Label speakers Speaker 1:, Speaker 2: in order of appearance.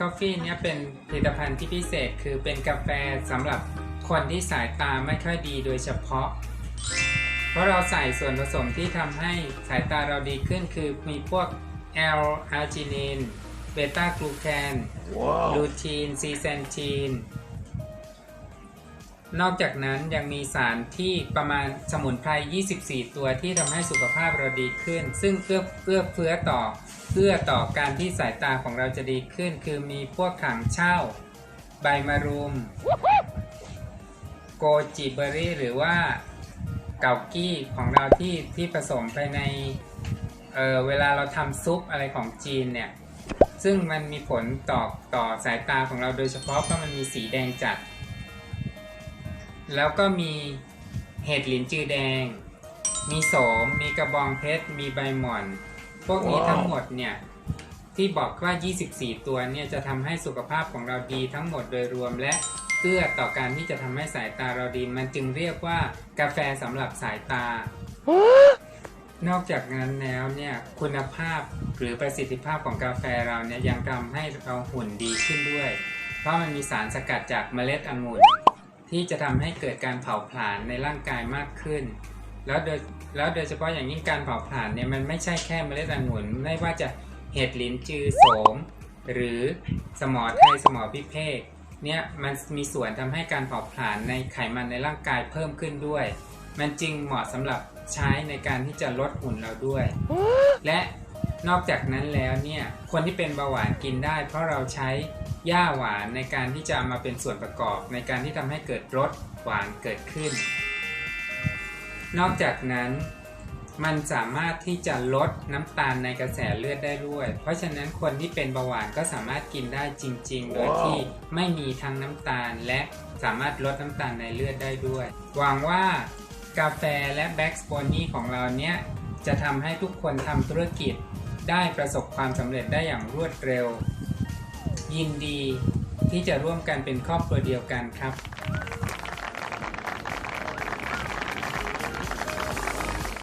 Speaker 1: คอฟฟี่เนี่ยเป็นผลิตภัณฑ์ที่พิเศษคือเป็นกาแฟสำหรับคนที่สายตาไม่ค่อยดีโดยเฉพาะ เพราะเราใส่ส่วนผสมที่ทำให้สายตาเราดีขึ้นคือมีพวก L อาร์จินินเบต้ากลูแคนลูทีนซีเซนทีนนอกจากนั้นยังมีสารที่ประมาณสมุนไพร 24 ตัวที่ทำให้สุขภาพเราดีขึ้น ซึ่งเอื้อเอื้อเฟื้อต่อ เอื้อต่อการที่สายตาของเราจะดีขึ้น คือมีพวกถังเช่า ใบมะรุม โกจิเบอรี่หรือว่าเกากี้ของเราที่ที่ผสมไปในเเวลาเราทำซุปอะไรของจีนเนี่ย ซึ่งมันมีผลต่อต่อสายตาของเราโดยเฉพาะเพราะมันมีสีแดงจัด แล้วก็มีเห็ดหลินจือแดง มีโสม มีกระบองเพชร มีใบหม่อน พวกนี้
Speaker 2: ว้าว
Speaker 1: ทั้งหมดเนี่ยที่บอกว่า 24 ตัวเนี่ยจะทำให้สุขภาพของเราดีทั้งหมดโดยรวมและเอื้อต่อการที่จะทำให้สายตาเราดี มันจึงเรียกว่ากาแฟสำหรับสายตา นอกจากนั้นแล้วเนี่ยคุณภาพหรือประสิทธิภาพของกาแฟเราเนี่ยยังทำให้เราหุ่นดีขึ้นด้วย เพราะมันมีสารสกัดจากเมล็ดองุ่นที่จะทำให้เกิดการเผาผลาญในร่างกายมากขึ้น แล้วโดยแล้วโดยเฉพาะอย่างยิ่งการเผาผลาญเนี่ยมันไม่ใช่แค่เมล็ดองุ่นไม่ว่าจะเห็ดลิ้นจือโสม หรือสมอไทยสมอพิเภกเนี่ยมันมีส่วนทำให้การเผาผลาญในไขมันในร่างกายเพิ่มขึ้นด้วย มันจึงเหมาะสำหรับใช้ในการที่จะลดหุ่นเราด้วย และนอกจากนั้นแล้วเนี่ยคนที่เป็นเบาหวานกินได้ เพราะเราใช้หญ้าหวานในการที่จะเอามาเป็นส่วนประกอบในการที่ทำให้เกิดรสหวานเกิดขึ้น นอกจากนั้นมันสามารถที่จะลดน้ำตาลในกระแสเลือดได้ด้วย เพราะฉะนั้นคนที่เป็นเบาหวานก็สามารถกินได้จริง ๆ โดยที่ไม่มีทั้งน้ำตาลและสามารถลดน้ำตาลในเลือดได้ด้วย หวังว่ากาแฟและแบ็กสโปนี่ของเราเนี่ยจะทำให้ทุกคนทำธุรกิจได้ประสบความสำเร็จได้อย่างรวดเร็ว ยินดีที่จะร่วมกันเป็นครอบครัวเดียวกันครับ